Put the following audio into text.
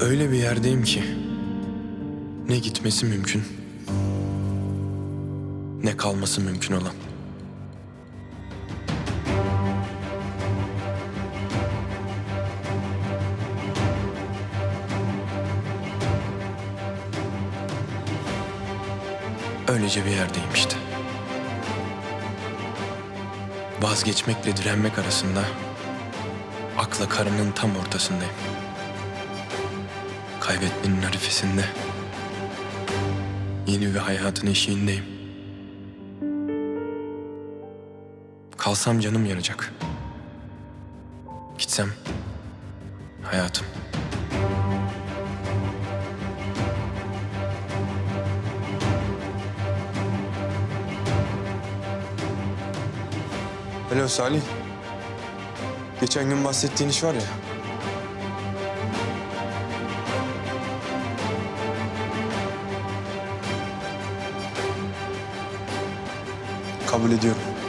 Öyle bir yerdeyim ki ne gitmesi mümkün ne kalması mümkün olan. Öylece bir yerdeyim işte. Vazgeçmekle direnmek arasında akla karının tam ortasındayım. Kaybetmenin arifesinde yeni bir hayatın eşiğindeyim. Kalsam canım yanacak. Gitsem hayatım. Alo Salih. Geçen gün bahsettiğin iş var ya. Kabul ediyorum.